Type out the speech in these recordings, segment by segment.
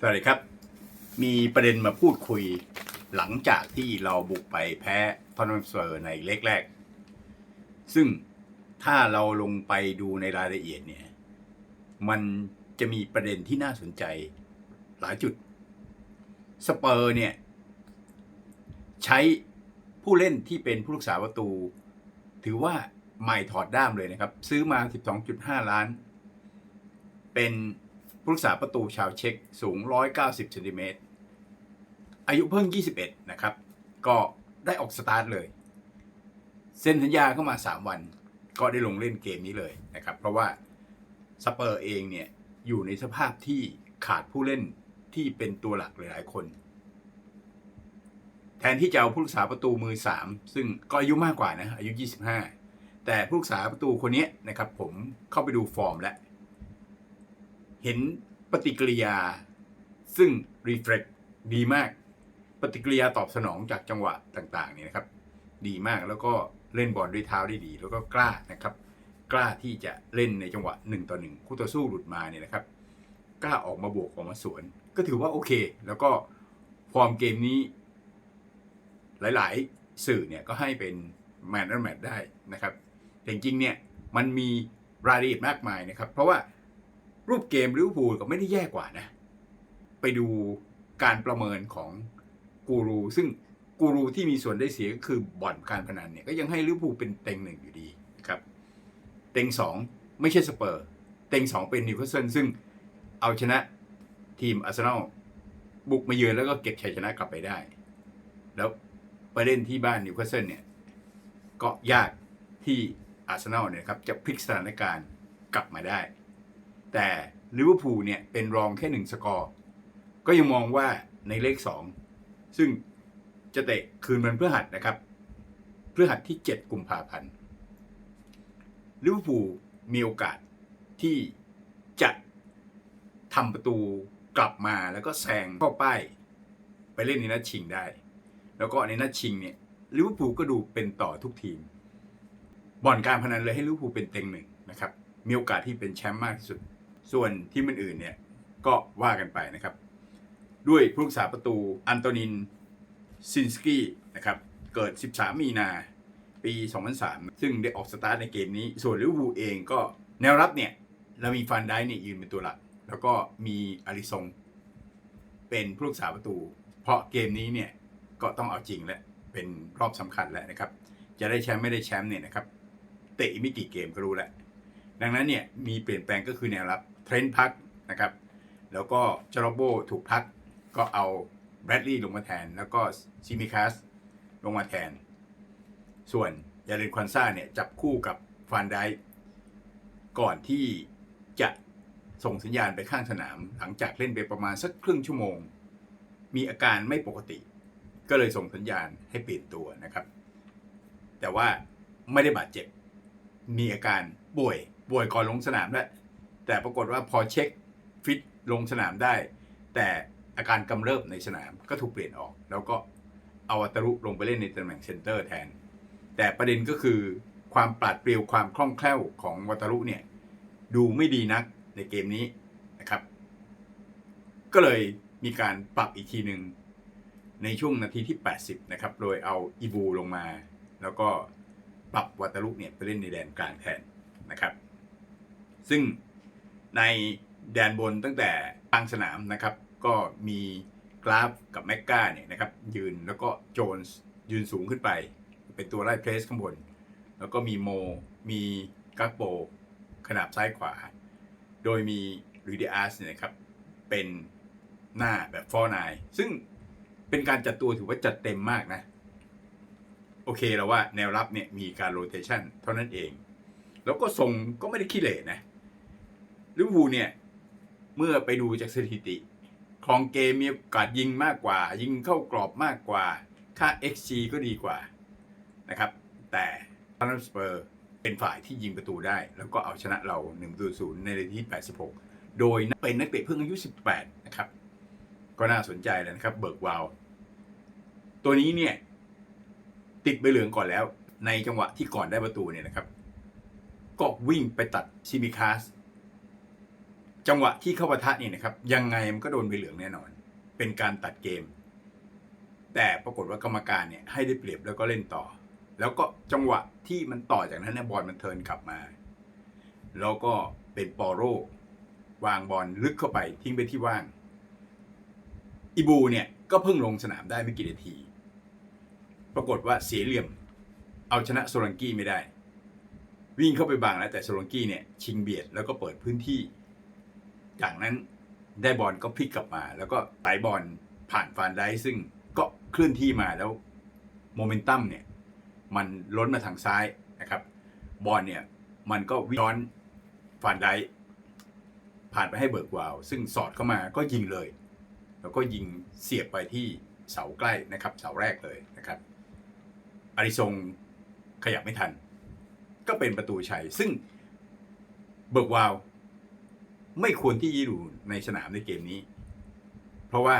สวัสดีครับ มีประเด็นมาพูดคุยหลังจากที่เราบุกไปแพ้ทอนนัมเซอร์ในเล็กแรก ซึ่งถ้าเราลงไปดูในรายละเอียดเนี่ย มันจะมีประเด็นที่น่าสนใจหลายจุด สเปอร์เนี่ย ใช้ผู้เล่นที่เป็นผู้รักษาประตู ถือว่าใหม่ถอดด้ามเลยนะครับ ซื้อมา 12.5 ล้าน เป็น ผู้รักษาประตูชาวเช็กสูง 190เซนติเมตรอายุเพิ่ง 21 นะครับ ก็ได้ออกสตาร์ทเลย เซ็นสัญญาเข้ามา 3 วัน ก็ได้ลงเล่นเกมนี้เลยนะครับ เพราะว่าสเปอร์เองเนี่ย อยู่ในสภาพที่ขาดผู้เล่นที่เป็นตัวหลักหลายคน แทนที่จะเอาผู้รักษาประตูมือ 3 ซึ่งก็อายุมากกว่านะ อายุ 25 แต่ผู้รักษาประตูคนนี้นะครับ ผมเข้าไปดูฟอร์มแล้ว เห็นปฏิกิริยา ซึ่งรีเฟล็กดีมาก ปฏิกิริยาตอบสนองจากจังหวะต่างๆเนี่ยนะครับ ดีมากแล้วก็เล่นบอลด้วยเท้าได้ดี แล้วก็กล้านะครับ กล้าที่จะเล่นในจังหวะหนึ่งต่อหนึ่งคู่ต่อสู้หลุดมาเนี่ยนะครับ กล้าออกมาบวกออกมาสวน ก็ถือว่าโอเค แล้วก็ฟอร์มเกมนี้ หลายๆ สื่อเนี่ยก็ให้เป็นแมนแมตได้นะครับแต่จริงๆเนี่ยมันมีรายละเอียดมากมายนะครับ เพราะว่า รูปเกมลิเวอร์พูลก็ไม่ได้แย่กว่านะ ไปดูการประเมินของกูรู ซึ่งกูรูที่มีส่วนได้เสียก็คือบ่อนการพนันเนี่ยก็ยังให้ลิเวอร์พูลเป็นเต็งหนึ่งอยู่ดีครับ เต็งสองไม่ใช่สเปอร์ เต็งสองเป็นนิวคาสเซิลซึ่งเอาชนะทีมอาร์เซนอลบุกมาเยือนแล้วก็เก็บชัยชนะกลับไปได้ แล้วไปเล่นที่บ้านนิวคาสเซิลเนี่ยก็ยากที่อาร์เซนอลเนี่ยครับจะพลิกสถานการณ์กลับมาได้ แต่ลิเวอร์พูลเนี่ยเป็นรองแค่หนึ่งสกอร์ ก็ยังมองว่าในเลขสองซึ่งจะเตะคืนวันพฤหัสนะครับพฤหัสที่ 7 กุมภาพันธ์ลิเวอร์พูลมีโอกาสที่จะทำประตูกลับมาแล้วก็แซงเข้าป้ายไปเล่นในนัดชิงได้ แล้วก็ในนัดชิงเนี่ยลิเวอร์พูลก็ดูเป็นต่อทุกทีม บ่อนการพนันเลยให้ลิเวอร์พูลเป็นเต็งหนึ่งนะครับ มีโอกาสที่เป็นแชมป์มากที่สุด ส่วนทีมอื่นๆเนี่ยก็ว่ากันไปนะครับ ด้วยผู้รักษาประตูอันโตนินซินสกี้นะครับเกิด 13 มีนาปี 2003 ซึ่งได้ออกสตาร์ทในเกมนี้ ส่วนลิเวอร์พูลเองก็แนวรับเนี่ยเรามีฟันได้เนี่ยยืนเป็นตัวหลัก แล้วก็มีอาริซงเป็นผู้รักษาประตู เพราะเกมนี้เนี่ยก็ต้องเอาจริงแล้วเป็นรอบสำคัญแล้วนะครับ จะได้แชมป์ไม่ได้แชมป์เนี่ยนะครับเตะไม่กี่เกมก็รู้แล้วดังนั้นเนี่ยมีเปลี่ยนแปลงก็คือแนวรับ เทรนด์พักนะครับ แล้วก็จอร์โบถูกพักก็เอาแบรดลีย์ลงมาแทน แล้วก็ซิมิคัสลงมาแทน ส่วนยาเรนควันซ่าเนี่ยจับคู่กับฟานไดก่อนที่จะส่งสัญญาณไปข้างสนาม หลังจากเล่นไปประมาณสักครึ่งชั่วโมง มีอาการไม่ปกติ ก็เลยส่งสัญญาณให้เปลี่ยนตัวนะครับ แต่ว่าไม่ได้บาดเจ็บ มีอาการป่วยป่วยก่อนลงสนามแล้ว แต่ปรากฏว่าพอเช็คฟิตลงสนามได้ แต่อาการกำเริบในสนามก็ถูกเปลี่ยนออก แล้วก็เอาวัตารุลงไปเล่นในตำแหน่งเซนเตอร์แทน แต่ประเด็นก็คือความปราดเปรียวความคล่องแคล่วของวัตารุเนี่ยดูไม่ดีนักในเกมนี้นะครับ ก็เลยมีการปรับอีกทีหนึ่งในช่วงนาทีที่ 80 นะครับ โดยเอาอีบูลงมา แล้วก็ปรับวัตารุเนี่ยไปเล่นในแดนกลางแทนนะครับ ซึ่ง ในแดนบนตั้งแต่กลางสนามนะครับ ก็มีกราฟกับแมกกาเนี่ยนะครับยืนแล้วก็โจนส์ยืนสูงขึ้นไป เป็นตัวไล่เพรสข้างบน แล้วก็มีโม มีกักโป ขนาบซ้ายขวา โดยมีลูดิอาสเนี่ยนะครับ เป็นหน้าแบบฟอร์นายซึ่งเป็นการจัดตัวถือว่าจัดเต็มมากนะ โอเคแล้วว่าแนวรับเนี่ยมีการโรเตชันเท่านั้นเอง แล้วก็ทรงก็ไม่ได้ขี้เหร่นะ ลิเวอร์พูลเนี่ย เมื่อไปดูจากสถิติครองเกมมีโอกาสยิงมากกว่า ยิงเข้ากรอบมากกว่า ค่า XG ก็ดีกว่านะครับ แต่ทอนนัมสเปอร์เป็นฝ่ายที่ยิงประตูได้ แล้วก็เอาชนะเรา1ประตูศูนย์ในนาทีที่86 โดยเป็นนักเตะเพิ่งอายุ 18 นะครับ ก็น่าสนใจเลยนะครับ เบิร์กวาว ตัวนี้เนี่ย ติดใบเหลืองก่อนแล้ว ในจังหวะที่ก่อนได้ประตูเนี่ยนะครับ ก็วิ่งไปตัดซิมิคาส จังหวะที่เข้าปะทะนี่นะครับ ยังไงมันก็โดนใบเหลืองแน่นอน เป็นการตัดเกม แต่ปรากฏว่ากรรมการเนี่ยให้ได้เปรียบแล้วก็เล่นต่อ แล้วก็จังหวะที่มันต่อจากนั้นเนี่ยบอลมันเทิร์นกลับมา แล้วก็เป็นปอโรวางบอลลึกเข้าไปทิ้งไปที่ว่างอีบูเนี่ยก็เพิ่งลงสนามได้ไม่กี่นาที ปรากฏว่าเสียเหลี่ยม เอาชนะโซลังกี้ไม่ได้ วิ่งเข้าไปบังแล้วแต่โซลังกี้เนี่ยชิงเบียดแล้วก็เปิดพื้นที่ จากนั้นได้บอลก็พลิกกลับมา แล้วก็ไต่บอลผ่านฟานได้ซึ่งก็เคลื่อนที่มาแล้วโมเมนตัมเนี่ยมันล้นมาทางซ้ายนะครับ บอลเนี่ยมันก็วิย้อนฟานไดผ่านไปให้เบิร์กวาว ซึ่งสอดเข้ามาก็ยิงเลย แล้วก็ยิงเสียบไปที่เสาใกล้นะครับ เสาแรกเลยนะครับอาริซงขยับไม่ทัน ก็เป็นประตูชัย ซึ่งเบิร์กวาว ไม่ควรที่จะอยู่ในสนามในเกมนี้ เพราะว่า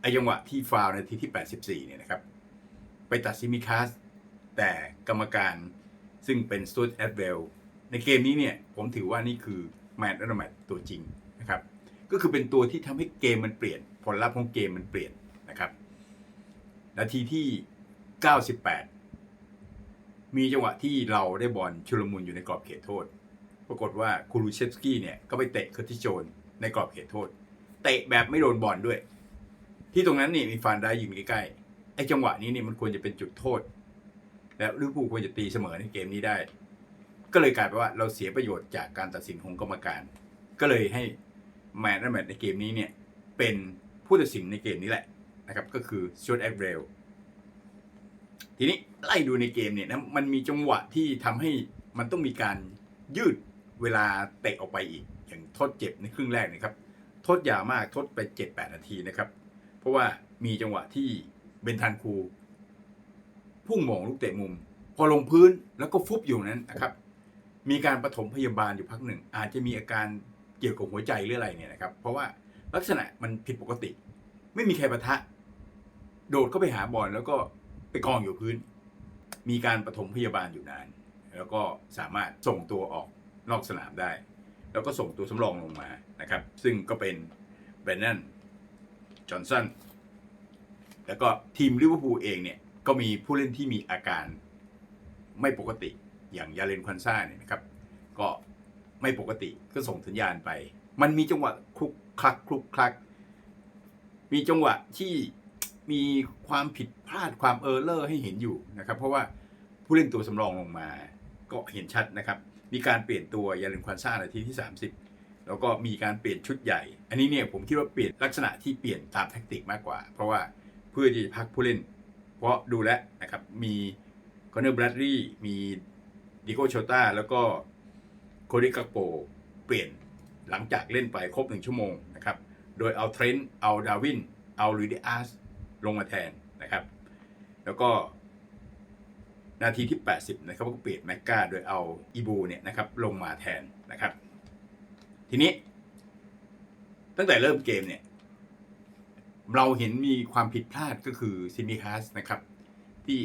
ไอจังหวะที่ฟาวในทีที่ 84 เนี่ยนะครับ ไปตัดซิมิคัสแต่กรรมการซึ่งเป็นสตูดแอดเวลในเกมนี้เนี่ย ผมถือว่านี่คือแมตช์อัลแมตตัวจริงนะครับ ก็คือเป็นตัวที่ทำให้เกมมันเปลี่ยน ผลลัพธ์ของเกมมันเปลี่ยนนะครับ นาทีที่ 98 มีจังหวะที่เราได้บอลชุลมุนอยู่ในกรอบเขตโทษ รากฏว่าคูรูเชฟสกี้เนี่ยก็ไปเตะเคอร์ติโจนในกรอบเขตโทษ เตะแบบไม่โดนบอลด้วย ที่ตรงนั้นนี่มีฟานได้ยิงใกล้ๆไอ้จังหวะนี้นี่มันควรจะเป็นจุดโทษ และลิเวอร์พูลควรจะตีเสมอในเกมนี้ได้ ก็เลยกลายเป็นว่าเราเสียประโยชน์จากการตัดสินของกรรมการ ก็เลยให้แมนและแมตในเกมนี้เนี่ยเป็นผู้ตัดสินในเกมนี้แหละนะครับก็คือชวดแอคเรลทีนี้ไล่ดูในเกมเนี่ยนะมันมีจังหวะที่ทำให้มันต้องมีการยืด เวลาเตะออกไปอีก อย่างทดเจ็บในครึ่งแรกนะครับทดยาวมากทดไป 7-8 นาทีนะครับ เพราะว่ามีจังหวะที่เบนทันคู พุ่งหมงลูกเตะมุม พอลงพื้นแล้วก็ฟุบอยู่นั้นนะครับ มีการปฐมพยาบาลอยู่พักหนึ่ง อาจจะมีอาการเกี่ยวกับหัวใจหรืออะไรเนี่ยนะครับ เพราะว่าลักษณะมันผิดปกติ ไม่มีใครปะทะ โดดเข้าไปหาบอลแล้วก็ไปกองอยู่พื้น มีการปฐมพยาบาลอยู่นาน แล้วก็สามารถส่งตัวออก นอกสนามได้ แล้วก็ส่งตัวสำรองลงมานะครับ ซึ่งก็เป็นแบรนนันจอห์นสันแล้วก็ทีมลิเวอร์พูลเองเนี่ยก็มีผู้เล่นที่มีอาการไม่ปกติอย่างยาเลนควันซ่าเนี่ยนะครับ ก็ไม่ปกติก็ส่งสัญญาณไป มันมีจังหวะคลุกคลักคลุกคลัก มีจังหวะที่มีความผิดพลาดความเออร์เลอร์ให้เห็นอยู่นะครับ เพราะว่าผู้เล่นตัวสำรองลงมาก็เห็นชัดนะครับ มีการเปลี่ยนตัวยาเลนควันซ่านาทีที่ 30 แล้วก็มีการเปลี่ยนชุดใหญ่ อันนี้เนี่ยผมคิดว่าเปลี่ยนลักษณะที่เปลี่ยนตามแทคติกมากกว่า เพราะว่าเพื่อที่จะพักผู้เล่น เพราะดูแลนะครับมีคอนเนอร์บรัดลีย์มีดิโกโชต้าแล้วก็โคดิกาโปเปลี่ยนหลังจากเล่นไปครบหนึ่งชั่วโมงนะครับโดยเอาเทรนต์เอาดาวินเอาลูดิอาสลงมาแทนนะครับ แล้วก็ นาทีที่ 80 นะครับก็เปลี่ยนแมกกาโดยเอาอีบูเนี่ยนะครับลงมาแทนนะครับ ทีนี้ ตั้งแต่เริ่มเกมเนี่ย เราเห็นมีความผิดพลาดก็คือซิมิคัสนะครับ ที่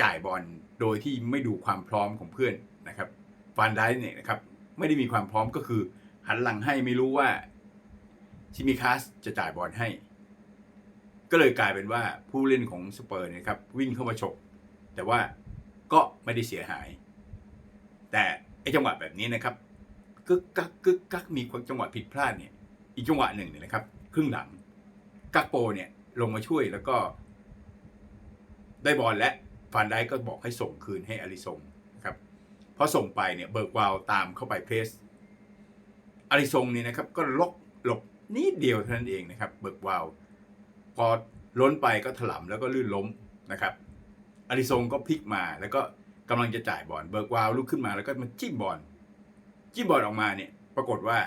จ่ายบอลโดยที่ไม่ดูความพร้อมของเพื่อนนะครับฟานไดเนี่ยนะครับไม่ได้มีความพร้อมก็คือ หันหลังให้ไม่รู้ว่าซิมิคัสจะจ่ายบอลให้ ก็เลยกลายเป็นว่าผู้เล่นของสเปอร์เนยครับวิ่งเข้ามาฉกแต่ว่า ก็ไม่ได้เสียหาย แต่ไอ้จังหวะแบบนี้นะครับกึกกักกึกกักมีจังหวะผิดพลาดเนี่ย อีกจังหวะหนึ่งเนี่ยนะครับ ครึ่งหลังกักโปเนี่ยลงมาช่วยแล้วก็ ได้บอลและฟานไดก็บอกให้ส่งคืนให้อาริซงนะครับพอส่งไปเนี่ยเบิร์กวาวตามเข้าไปเพรสอาริซงเนี่ยนะครับ ก็ล็อกหลบนิดเดียวเท่านั้นเองนะครับ เบิร์กวาวพอล้นไปก็ถลำแล้วก็ลื่นล้มนะครับ อาริซงก็พลิกมา แล้วก็กำลังจะจ่ายบอลเบิร์กวาวลุกขึ้นมาแล้วก็มาจิ้มบอลจิ้มบอลออกมาเนี่ยปรากฏว่า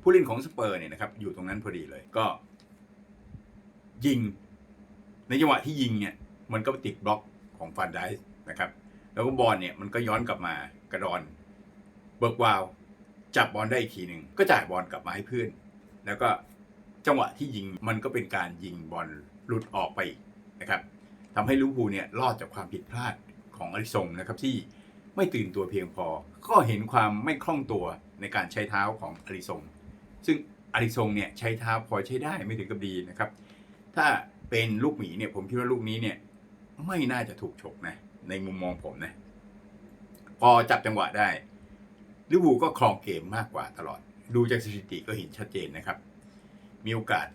ผู้เล่นของสเปอร์เนี่ยนะครับอยู่ตรงนั้นพอดีเลยก็ ยิง ในจังหวะที่ยิงเนี่ย มันก็ติดบล็อกของฟันไดส์นะครับ แล้วก็บอลเนี่ยมันก็ย้อนกลับมากระดอน เบิร์กวาวจับบอลได้อีกทีหนึ่งก็จ่ายบอลกลับมาให้เพื่อนแล้วก็จังหวะที่ยิงมันก็เป็นการยิงบอลหลุดออกไปนะครับ ทำให้ลิเวอร์พูลเนี่ยรอดจากความผิดพลาดของอาริซงนะครับที่ไม่ตื่นตัวเพียงพอ ก็เห็นความไม่คล่องตัวในการใช้เท้าของอาริซงซึ่งอาริซงเนี่ยใช้เท้าพอใช้ได้ไม่ถึงกับดีนะครับ ถ้าเป็นลูกหมีเนี่ยผมคิดว่าลูกนี้เนี่ยไม่น่าจะถูกฉกนะในมุมมองผมนะพอจับจังหวะได้ลิเวอร์พูลก็ครองเกมมากกว่าตลอด ดูจากสถิติก็เห็นชัดเจนนะครับ มีโอกาส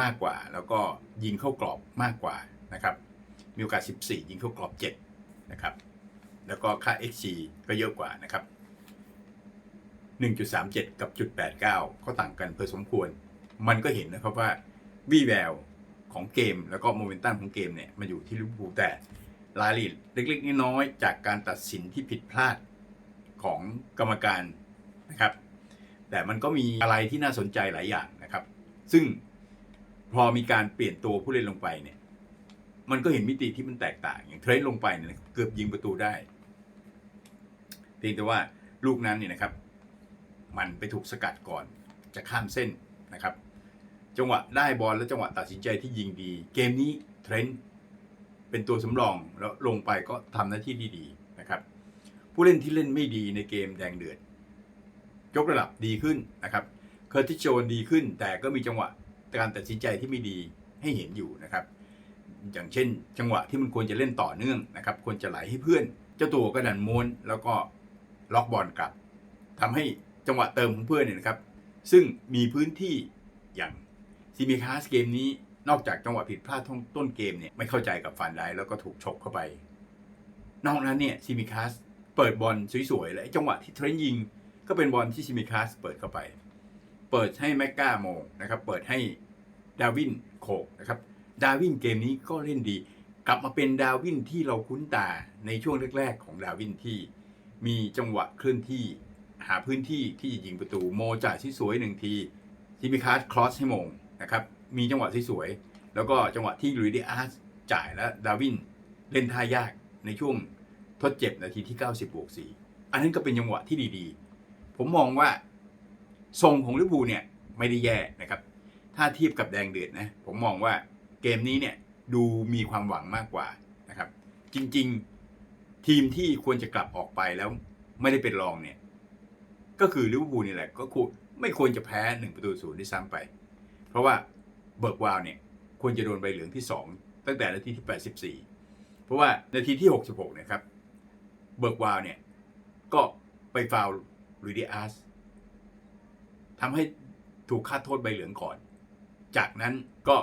มากกว่าแล้วก็ยิงเข้ากรอบมากกว่านะครับ มีโอกาส 14 ยิงเข้ากรอบ 7 นะครับ แล้วก็ค่า XG ก็เยอะกว่านะครับ 1.37 กับจุด89 ก็ต่างกันเพอสมควร มันก็เห็นนะครับว่าวี่แววของเกมแล้วก็โมเมนตัมของเกมเนี่ยมันอยู่ที่ลิเวอร์พูลแต่รายละเอียดเล็กๆน้อยๆจากการตัดสินที่ผิดพลาดของกรรมการนะครับ แต่มันก็มีอะไรที่น่าสนใจหลายอย่างนะครับ ซึ่งพอมีการเปลี่ยนตัวผู้เล่นลงไปเนี่ย มันก็เห็นมิติที่มันแตกต่าง อย่างเทรนต์ลงไปเนี่ยเกือบยิงประตูได้เพียงแต่ว่าลูกนั้นเนี่ยนะครับ มันไปถูกสกัดก่อน จะข้ามเส้นนะครับ จังหวะได้บอลและจังหวะตัดสินใจที่ยิงดี เกมนี้เทรนต์เป็นตัวสำรองแล้วลงไปก็ทำหน้าที่ที่ดีนะครับ ผู้เล่นที่เล่นไม่ดีในเกมแดงเดือดยกระดับดีขึ้นนะครับ เคอร์ติโจนดีขึ้น แต่ก็มีจังหวะการตัดสินใจที่ไม่ดีให้เห็นอยู่นะครับ อย่างเช่น จังหวะที่มันควรจะเล่นต่อเนื่องนะครับควรจะไหลให้เพื่อน เจ้าตัวก็ดันม้วนแล้วก็ล็อกบอลกลับทำให้จังหวะเติมของเพื่อนเนี่ยนะครับซึ่งมีพื้นที่อย่างซีมิคาสเกมนี้นอกจากจังหวะผิดพลาดต้นเกมเนี่ยไม่เข้าใจกับฟันไดแล้วก็ถูกฉกเข้าไป นอกนั้นเนี่ยซิมิคาสเปิดบอลสวยๆและจังหวะที่เทรนยิง ก็เป็นบอลที่ซิมิคาสเปิดเข้าไป เปิดให้แม็กกาโมงนะครับเปิดให้ดาวินโคกนะครับ ดาวินเกมนี้ก็เล่นดี กลับมาเป็นดาวินที่เราคุ้นตาในช่วงแรกๆของดาวินที่ มีจังหวะเคลื่อนที่หาพื้นที่ที่ยิงประตูโมจ่ายที่สวยหนึ่งทีซิมิคาสครอสให้มงนะครับมีจังหวะที่สวย แล้วก็จังหวะที่ลุยดิอาร์สจ่ายแล้วดาวินเล่นท่ายากในช่วงทดเจ็บนาทีที่ 90บวก4อันนั้นก็เป็นจังหวะที่ดีๆ ผมมองว่าทรงของลิเวอร์พูเนี่ยไม่ได้แย่นะครับ ถ้าเทียบกับแดงเดือดนะ ผมมองว่า เกมนี้เนี่ยดูมีความหวังมากกว่านะครับ จริงๆทีมที่ควรจะกลับออกไปแล้วไม่ได้เป็นรองเนี่ย ก็คือลิเวอร์พูลนี่แหละ ก็ควรไม่ควรจะแพ้หนึ่งประตูศูนย์ที่ซ้ำไป เพราะว่าเบิร์กวาวเนี่ยควรจะโดนใบเหลืองที่2ตั้งแต่นาทีที่ 84 เพราะว่านาทีที่ 66เนี่ยครับเบิร์กวาวเนี่ยก็ไปฟาวล์ลุยดิอาสทำให้ถูกคาดโทษใบเหลืองก่อน จากนั้นก็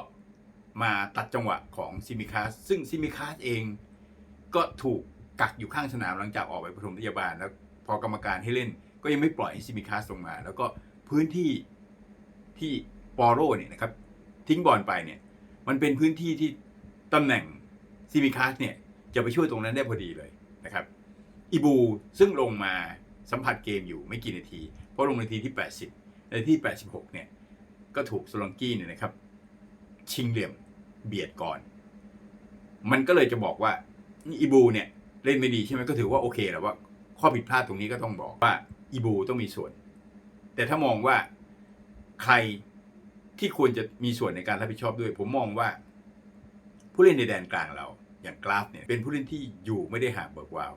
มาตัดจังหวะของซิมิคาสซึ่งซิมิคาสเองก็ถูกกักอยู่ข้างสนามหลังจากออกไปปฐมพยาบาล แล้วพอกรรมการให้เล่น ก็ยังไม่ปล่อยให้ซิมิคาสลงมา แล้วก็พื้นที่ที่ปอโรเนี่ยนะครับทิ้งบอลไปเนี่ยมันเป็นพื้นที่ที่ตำแหน่งซิมิคาสเนี่ยจะไปช่วยตรงนั้นได้พอดีเลยนะครับอีบูซึ่งลงมาสัมผัสเกมอยู่ไม่กี่นาที เพราะลงนาทีที่ 80 นาทีที่ 86 เนี่ยก็ถูกโซลังกี้เนี่ยนะครับชิงเหลี่ยม เบียดก่อน มันก็เลยจะบอกว่าอีบูเนี่ยเล่นไม่ดีใช่ไหมก็ถือว่าโอเคแล้วว่าข้อผิดพลาดตรงนี้ก็ต้องบอกว่าอีบูต้องมีส่วน แต่ถ้ามองว่าใครที่ควรจะมีส่วนในการรับผิดชอบด้วย ผมมองว่า ผู้เล่นในแดนกลางเรา อย่างกราฟเนี่ยเป็นผู้เล่นที่อยู่ไม่ได้ห่างเบิกวาว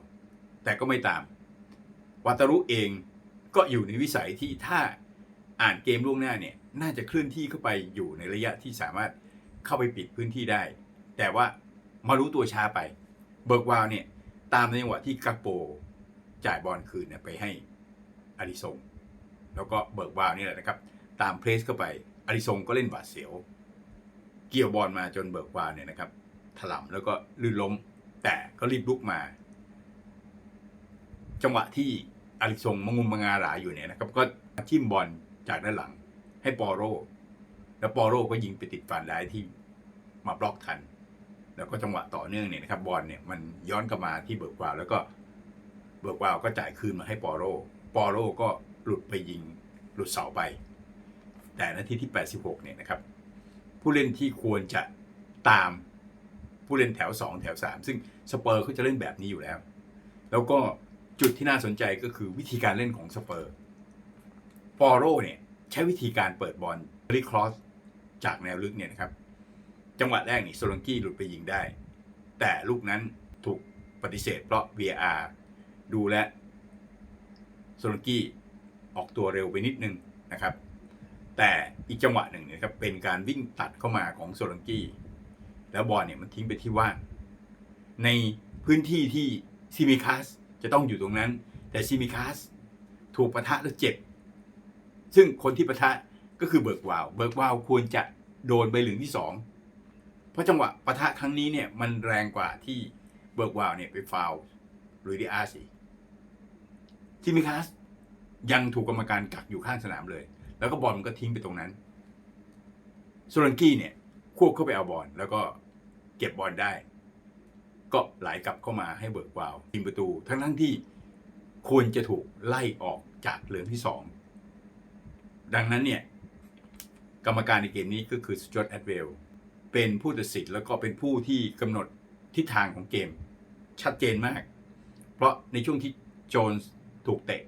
แต่ก็ไม่ตามวาตารุเองก็อยู่ในวิสัยที่ถ้าอ่านเกมล่วงหน้าเนี่ย น่าจะเคลื่อนที่เข้าไปอยู่ในระยะที่สามารถ เข้าไปปิดพื้นที่ได้ แต่ว่ามารู้ตัวช้าไป เบิกวาวเนี่ย ตามในจังหวะที่กักโปจ่ายบอลคืนเนี่ยไปให้อาริซงแล้วก็เบิกวาวนี่แหละนะครับ ตามเพรสเข้าไปอาริซงก็เล่นบาดเสียว เกี่ยวบอลมาจนเบิกวาวเนี่ยนะครับ ถล่มแล้วก็ลื่นล้ม แต่ก็รีบลุกมา จังหวะที่อาริซงมงุมมางาหลาอยู่เนี่ยนะครับ ก็ทิ่มบอลจากด้านหลังให้ปอโร แล้วปอโรก็ยิงไปติดฟานได้ที่มาบล็อกทัน แล้วก็จังหวะต่อเนื่องเนี่ยนะครับบอลเนี่ยมันย้อนกลับมาที่เบิร์กวาวแล้วก็เบิร์กวาวก็จ่ายคืนมาให้ปอโรปอโรก็หลุดไปยิงหลุดเสาไป แต่นาทีที่ 86 เนี่ยนะครับ ผู้เล่นที่ควรจะตามผู้เล่นแถว 2 แถว 3 ซึ่งสเปอร์เขาจะเล่นแบบนี้อยู่แล้ว แล้วก็จุดที่น่าสนใจก็คือวิธีการเล่นของสเปอร์ปอโรเนี่ยใช้วิธีการเปิดบอลรีครอส จากแนวลึกเนี่ยนะครับ จังหวะแรกนี่โซลังกี้หลุดไปยิงได้ แต่ลูกนั้นถูกปฏิเสธเพราะ VAR ดูแลโซลังกี้ออกตัวเร็วไปนิดนึงนะครับ แต่อีกจังหวะหนึ่งนี่ยครับเป็นการวิ่งตัดเข้ามาของโซลังกี้ แล้วบอลเนี่ยมันทิ้งไปที่ว่างในพื้นที่ที่ซิมิคัสจะต้องอยู่ตรงนั้น แต่ซิมิคัสถูกปะทะแล้วเจ็บ ซึ่งคนที่ปะทะ ก็คือเบิร์กวาวเบิร์กวาวควรจะโดนใบเหลืองที่สองเพราะจังหวะปะทะครั้งนี้เนี่ยมันแรงกว่าที่เบิร์กวาวเนี่ยไปฟาวล์ลุยดิอาร์สิซิมิคัสยังถูกกรรมการกักอยู่ข้างสนามเลย แล้วก็บอลมันก็ทิ้งไปตรงนั้นโซลันกี้เนี่ยควบเข้าไปเอาบอลแล้วก็เก็บบอลได้ ก็ไหลกลับเข้ามาให้เบิกวาวยิงประตู ทั้งทั้งที่ควรจะถูกไล่ออกจากเหลืองที่สองดังนั้นเนี่ย กรรมการในเกมนี้ก็คือสจอตแอดเวลเป็นผู้ตัดสินแล้วก็เป็นผู้ที่กำหนดทิศทางของเกม ชัดเจนมาก เพราะในช่วงที่โจนส์ถูกเตะ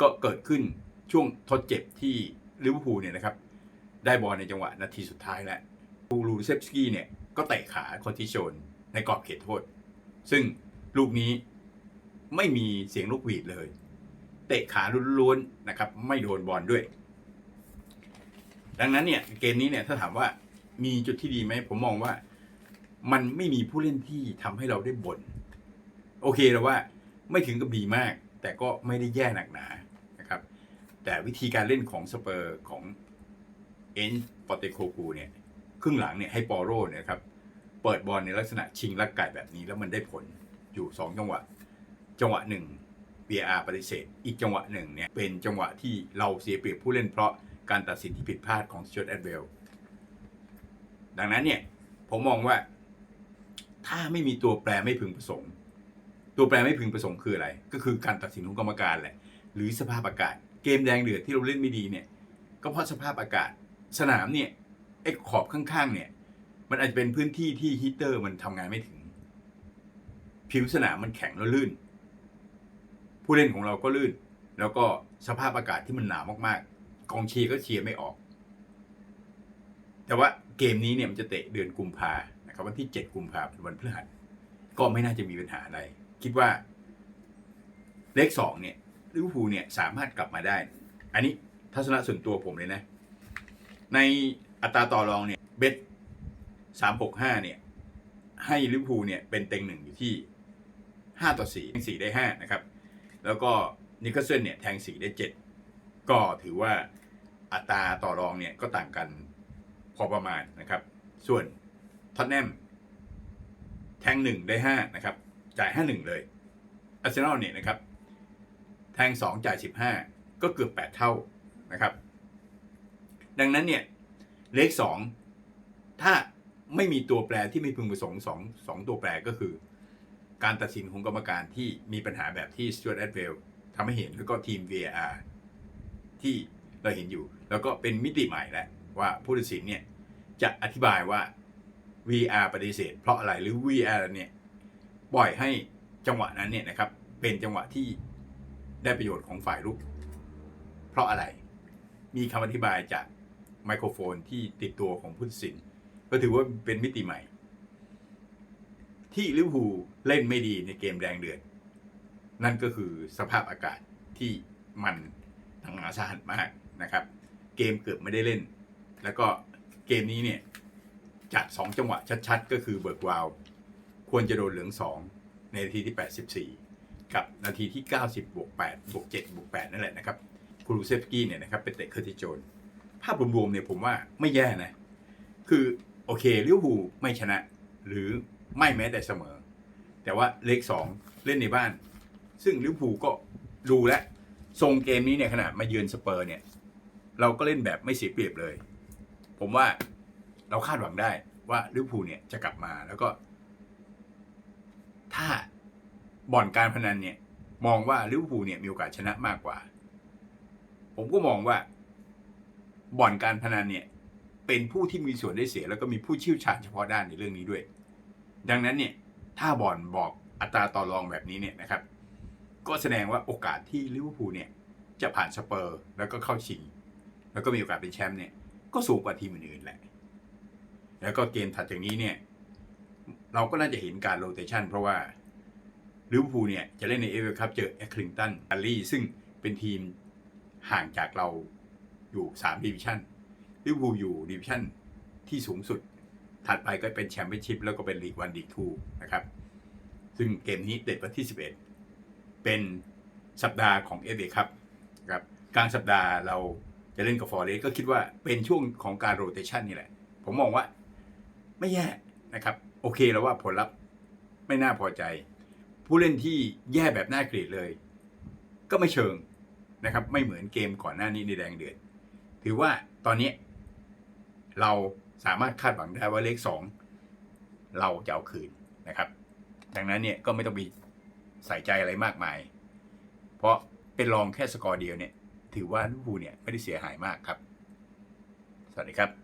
ก็เกิดขึ้นช่วงทดเจ็บที่ลิเวอร์พูลเนี่ยนะครับ ได้บอลในจังหวะนาทีสุดท้ายแล้วปูรูเซฟสกี้เนี่ยก็เตะขาคนทิโชนในกรอบเขตโทษ ซึ่งลูกนี้ไม่มีเสียงลูกหวีดเลย เตะขาล้วนๆนะครับ ไม่โดนบอลด้วย ดังนั้นเนี่ยเกมนี้เนี่ยถ้าถามว่ามีจุดที่ดีไหมผมมองว่า มันไม่มีผู้เล่นที่ทำให้เราได้บ่นโอเคแล้วว่าไม่ถึงกับดีมาก แต่ก็ไม่ได้แย่หนักหนานะครับ แต่วิธีการเล่นของสเปอร์ของเอ็นปอเตโคกูเนี่ยครึ่งหลังเนี่ยให้ปอโรเนี่ยครับเปิดบอลในลักษณะชิงลักไก่แบบนี้แล้วมันได้ผลอยู่สองจังหวะ จังหวะหนึ่ง VAR ปฏิเสธ อีกจังหวะหนึ่งเนี่ยเป็นจังหวะที่เราเสียเปรียบผู้เล่นเพราะ การตัดสินที่ผิดพลาดของสจอตแอดเวลดังนั้นเนี่ย ผมมองว่า ถ้าไม่มีตัวแปรไม่พึงประสงค์ ตัวแปรไม่พึงประสงค์คืออะไร ก็คือการตัดสินของกรรมการแหละ หรือสภาพอากาศ เกมแดงเดือดที่เราเล่นไม่ดีเนี่ย ก็เพราะสภาพอากาศ สนามเนี่ยไอ้ขอบข้างๆ เนี่ย มันอาจจะเป็นพื้นที่ที่ฮีเตอร์มันทำงานไม่ถึง ผิวสนามมันแข็งแล้วลื่น ผู้เล่นของเราก็ลื่น แล้วก็สภาพอากาศที่มันหนาวมากๆ กองเชียร์ก็เชียร์ไม่ออก แต่ว่าเกมนี้เนี่ยมันจะเตะเดือนกุมภานะครับวันที่7กุมภาพันธ์วันพฤหัสก็ไม่น่าจะมีปัญหาอะไร คิดว่า เลขสองเนี่ยลิเวอร์พูลเนี่ยสามารถกลับมาได้ อันนี้ทัศนะส่วนตัวผมเลยนะ ในอัตราต่อรองเนี่ยเบสสามหกห้าเนี่ย ให้ลิเวอร์พูลเนี่ยเป็นเต็งหนึ่งอยู่ที่ห้าต่อสี่แทงสี่ได้ห้านะครับ แล้วก็นิคเซนเนี่ยแทงสี่ได้เจ็ดก็ถือว่า อัตราต่อรองเนี่ยก็ต่างกันพอประมาณนะครับ ส่วนท็อตแนมแทงหนึ่งได้ห้านะครับจ่ายห้าหนึ่งเลยอาร์เซนอลเนี่ยนะครับแทงสองจ่ายสิบห้าก็เกือบแปดเท่านะครับ ดังนั้นเนี่ยเลขสองถ้าไม่มีตัวแปรที่ไม่พึงประสงค์สองสองตัวแปรก็คือ การตัดสินของกรรมการที่มีปัญหาแบบที่สจวตแอดเวลทำให้เห็นแล้วก็ทีม VAR ที่ เราเห็นอยู่ แล้วก็เป็นมิติใหม่แล้วว่าผู้ตัดสินเนี่ยจะอธิบายว่า VR ปฏิเสธ เพราะอะไรหรือ VR เนี่ยปล่อยให้จังหวะนั้นเนี่ยนะครับเป็นจังหวะที่ได้ประโยชน์ของฝ่ายรุก เพราะอะไร มีคำอธิบายจากไมโครโฟนที่ติดตัวของผู้ตัดสิน ก็ถือว่าเป็นมิติใหม่ ที่ลิเวอร์พูลเล่นไม่ดีในเกมแดงเดือดนั่นก็คือสภาพอากาศที่มันทางอาสาหันมาก นะครับ เกมเกือบไม่ได้เล่น แล้วก็เกมนี้เนี่ยจัด2จังหวะชัดๆ ก็คือเบิร์กวาวควรจะโดนเหลือง2ในนาทีที่ 84 กับนาทีที่ 90บวก8บวก7บวก8นั่นแหละนะครับคูรูเซฟกี้เนี่ยนะครับเป็นเตะเคอร์ติโจน ภาพรวมๆเนี่ยผมว่าไม่แย่นะ คือโอเคลิเวอร์พูลไม่ชนะ หรือไม่แม้แต่เสมอ แต่ว่าเลข2เล่นในบ้าน ซึ่งลิเวอร์พูลก็ดูแลทรงเกมนี้เนี่ยขนาดมาเยือนสเปอร์เนี่ย เราก็เล่นแบบไม่เสียเปรียบเลย ผมว่าเราคาดหวังได้ว่าลิเวอร์พูลเนี่ยจะกลับมาแล้วก็ ถ้าบ่อนการพนันเนี่ย มองว่าลิเวอร์พูลเนี่ยมีโอกาสชนะมากกว่า ผมก็มองว่า บ่อนการพนันเนี่ย เป็นผู้ที่มีส่วนได้เสีย แล้วก็มีผู้เชี่ยวชาญเฉพาะด้านในเรื่องนี้ด้วย ดังนั้นเนี่ย ถ้าบ่อนบอกอัตราต่อรองแบบนี้เนี่ยนะครับ ก็แสดงว่าโอกาสที่ลิเวอร์พูลเนี่ย จะผ่านสเปอร์ แล้วก็เข้าชิง แล้วก็มีโอกาสเป็นแชมป์เนี่ยก็สูงกว่าทีมอื่นๆแหละ แล้วก็เกมถัดจากนี้เนี่ย เราก็น่าจะเห็นการโรเตชันเพราะว่าลิเวอร์พูลเนี่ยจะเล่นในเอเวอร์คัพเจอแอคลิงตันอารีซึ่งเป็นทีมห่างจากเราอยู่สามดิวิชั่นลิเวอร์พูลอยู่ดิวิชั่นที่สูงสุด ถัดไปก็เป็นแชมเปี้ยนชิพแล้วก็เป็นลีกวันลีกทูนะครับ ซึ่งเกมนี้เด็ดวันที่ 11 เป็นสัปดาห์ของเอฟเอครับครับกลางสัปดาห์เรา จะเล่นกับฟอร์เรสก็คิดว่าเป็นช่วงของการโรเตชันนี่แหละ ผมมองว่าไม่แย่นะครับ โอเคแล้วว่าผลลัพธ์ไม่น่าพอใจ ผู้เล่นที่แย่แบบน่าเกลียดเลย ก็ไม่เชิงนะครับ ไม่เหมือนเกมก่อนหน้านี้ในแดงเดือด ถือว่าตอนนี้เราสามารถคาดหวังได้ว่าเลขสองเราจะเอาคืนนะครับ ดังนั้นเนี่ยก็ไม่ต้องไปใส่ใจอะไรมากมาย เพราะเป็นรองแค่สกอร์เดียวเนี่ย ถือว่าลิเวอร์พูลเนี่ยไม่ได้เสียหายมากครับ สวัสดีครับ